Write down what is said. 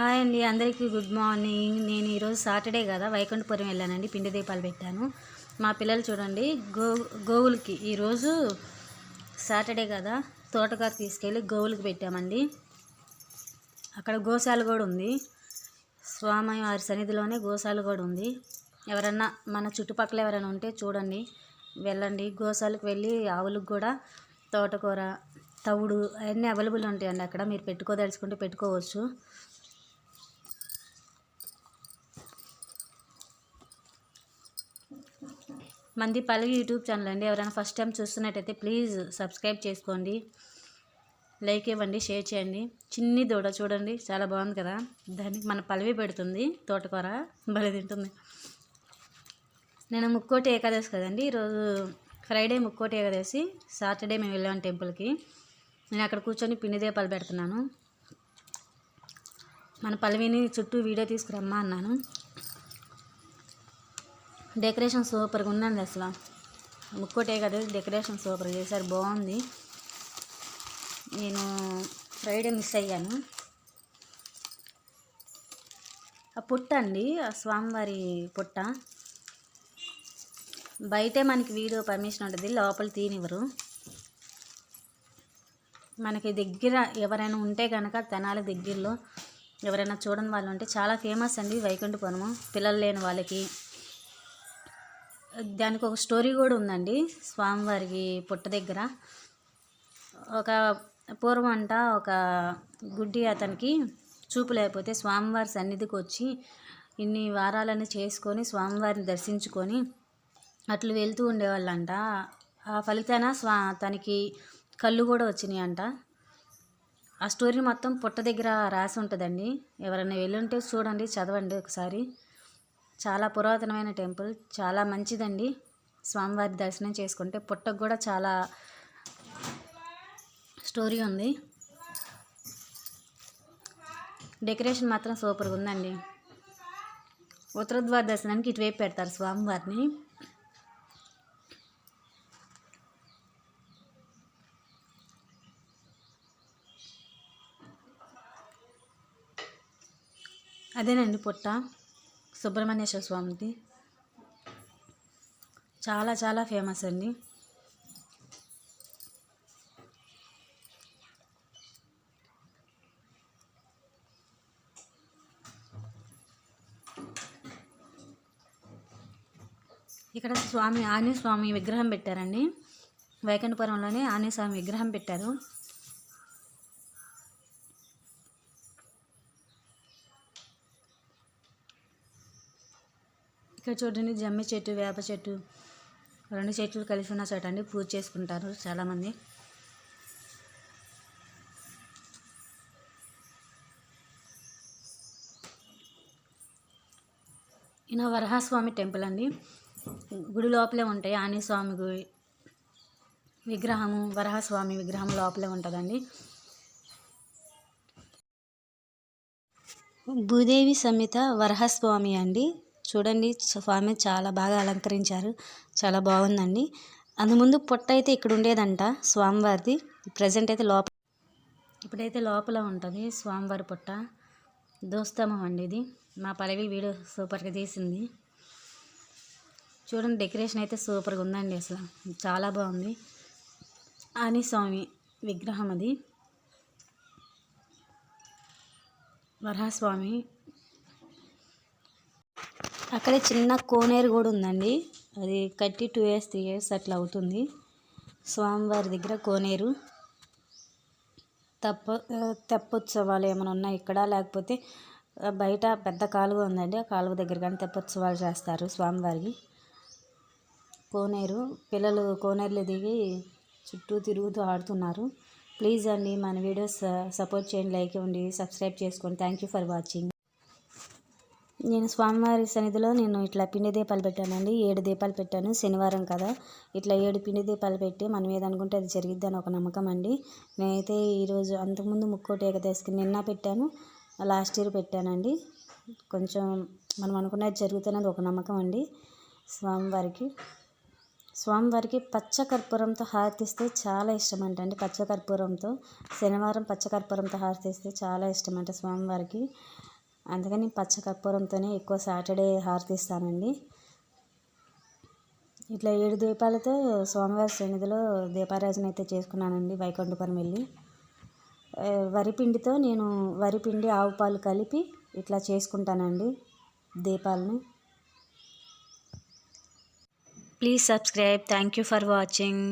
Hi అండి అందరికీ good morning. నేను ఈరోజు సాటర్డే కదా వైకుంఠపురం వెళ్ళానండి పిండి దీపాలు పెట్టాను. మా పిల్లలు చూడండి గో గోవులకి ఈరోజు సాటర్డే కదా తోటకాకు తీసుకెళ్ళి గోవులకి పెట్టామండి. అక్కడ గోశాల కూడా ఉంది. స్వామి వారి సన్నిధిలోనే గోశాల కూడా ఉంది. ఎవరన్నా మన చుట్టుపక్కల ఎవరైనా ఉంటే చూడండి వెళ్ళండి. గోశాలకు వెళ్ళి ఆవులకు కూడా తోటకూర తవుడు అవన్నీ అవైలబుల్ ఉంటాయండి అక్కడ. మీరు పెట్టుకోదలుచుకుంటే పెట్టుకోవచ్చు. మంది పల్లవి యూట్యూబ్ ఛానల్ అండి ఎవరైనా ఫస్ట్ టైం చూస్తున్నట్టయితే ప్లీజ్ సబ్స్క్రైబ్ చేసుకోండి. లైక్ ఇవ్వండి షేర్ చేయండి. చిన్ని దూడ చూడండి చాలా బాగుంది కదా. దానికి మన పల్లవి పెడుతుంది తోటకూర. భలే తింటుంది. నేను ముక్కోటి ఏకాదశి కదండి ఈరోజు ఫ్రైడే ముక్కోటి ఏకాదశి. సాటర్డే మేము వెళ్ళాం టెంపుల్కి. నేను అక్కడ కూర్చొని పిండి దీపాలు పెడుతున్నాను. మన పల్లవిని చుట్టూ వీడియో తీసుకురమ్మా అన్నాను. డెకరేషన్ సూపర్గా ఉందండి అసలు. ముక్కోటే కదా డెకరేషన్ సూపర్ చేశారు బాగుంది. నేను ఫ్రైడే మిస్ అయ్యాను. ఆ పుట్ట అండి ఆ స్వామివారి పుట్ట. బయటే మనకి వీడియో పర్మిషన్ ఉంటుంది లోపల తీనివ్వరు. మనకి దగ్గర ఎవరైనా ఉంటే కనుక తెనాలి దగ్గరలో ఎవరైనా చూడని వాళ్ళు ఉంటే చాలా ఫేమస్ అండి వైకుంఠపురము. పిల్లలు లేని వాళ్ళకి. దానికి ఒక స్టోరీ కూడా ఉందండి స్వామివారికి పుట్ట దగ్గర. ఒక పూర్వం అంట ఒక గుడ్డి అతనికి చూపు లేకపోతే స్వామివారి సన్నిధికి వచ్చి ఇన్ని వారాలని చేసుకొని స్వామివారిని దర్శించుకొని అట్లు వెళ్తూ ఉండేవాళ్ళంట. ఆ ఫలితాన స్వా తనకి కళ్ళు కూడా వచ్చినాయి అంట ఆ స్టోరీ మొత్తం పుట్ట దగ్గర రాసి ఉంటుందండి. ఎవరైనా వెళ్ళుంటే చూడండి చదవండి ఒకసారి. చాలా పురాతనమైన టెంపుల్ చాలా మంచిదండి. స్వామివారి దర్శనం చేసుకుంటే పుట్టకు కూడా చాలా స్టోరీ ఉంది. డెకరేషన్ మాత్రం సూపర్గా ఉందండి. ఉత్తరద్వార దర్శనానికి ఇటువైపు పెడతారు స్వామివారిని. అదేనండి పుట్ట. సుబ్రహ్మణ్యేశ్వర స్వామిది. చాలా చాలా ఫేమస్ అండి. ఇక్కడ స్వామి ఆంజనేయ స్వామి విగ్రహం పెట్టారండి. వైకుంఠపురంలోనే ఆంజనేయ స్వామి విగ్రహం పెట్టారు. ఇక్కడ చూడండి జమ్మి చెట్టు వేప చెట్టు. రెండు చెట్లు కలిసి ఉన్న చోట అండి పూజ చేసుకుంటారు చాలామంది. ఈయన వరహాస్వామి టెంపుల్ అండి. గుడి లోపలే ఉంటాయి. ఆంజనేయ స్వామి గుడి విగ్రహము వరహస్వామి విగ్రహం లోపలే ఉంటుందండి. భూదేవి సమేత వరహస్వామి అండి. చూడండి స్వామి చాలా బాగా అలంకరించారు. చాలా బాగుందండి. అందుముందు పుట్ట అయితే ఇక్కడ ఉండేదంట స్వామివారిది. ప్రజెంట్ అయితే లోపల ఇప్పుడైతే లోపల ఉంటుంది స్వామివారి పుట్ట. దోస్తమం అండి ఇది. మా పల్లవి వీడియో సూపర్గా తీసింది. చూడండి డెకరేషన్ అయితే సూపర్గా ఉందండి అసలు. చాలా బాగుంది. అని స్వామి విగ్రహం అది. వరహస్వామి అక్కడే చిన్న కోనేరు కూడా ఉందండి. అది కట్టి టూ ఇయర్స్ త్రీ ఇయర్స్ అట్లా అవుతుంది. స్వామివారి దగ్గర కోనేరు. తప్ప తెప్పోత్సవాలు ఏమైనా ఉన్నాయి ఇక్కడ? లేకపోతే బయట పెద్ద కాలువ ఉందండి. ఆ కాలువ దగ్గర కానీ తెప్పోత్సవాలు చేస్తారు స్వామివారికి. కోనేరు పిల్లలు కోనేరులో దిగి చుట్టూ తిరుగుతూ ఆడుతున్నారు. ప్లీజ్ అండి మన వీడియోస్ సపోర్ట్ చేయండి లైక్ ఇవ్వండి సబ్స్క్రైబ్ చేసుకోండి థ్యాంక్ యూ ఫర్ వాచింగ్ నేను స్వామివారి సన్నిధిలో నేను ఇట్లా పిండి దీపాలు పెట్టానండి. ఏడు దీపాలు పెట్టాను. శనివారం కదా. ఇట్లా ఏడు పిండి దీపాలు పెట్టి మనం ఏదనుకుంటే అది జరిగిద్ది అని ఒక నమ్మకం అండి. నేనైతే ఈరోజు అంతకుముందు ముక్కోటి ఏకదశకి నిన్న పెట్టాను. లాస్ట్ ఇయర్ పెట్టానండి. కొంచెం మనం అనుకున్నది జరుగుతున్నది ఒక నమ్మకం అండి స్వామివారికి. స్వామివారికి పచ్చకర్పూరంతో హారతిస్తే చాలా ఇష్టం అంటండి పచ్చకర్పూరంతో శనివారం పచ్చకర్పూరంతో హారతిస్తే చాలా ఇష్టం అంట స్వామివారికి. అందుకని పచ్చ కర్పూరంతోనే ఎక్కువ సాటర్డే హారతిస్తానండి. ఇట్లా ఏడు దీపాలతో స్వామివారి సన్నిధిలో దీపారాజన అయితే చేసుకున్నానండి వైకుంఠపురం వెళ్ళి. వరిపిండితో నేను వరిపిండి ఆవు పాలు కలిపి ఇట్లా చేసుకుంటానండి దీపాలను. Please subscribe thank you for watching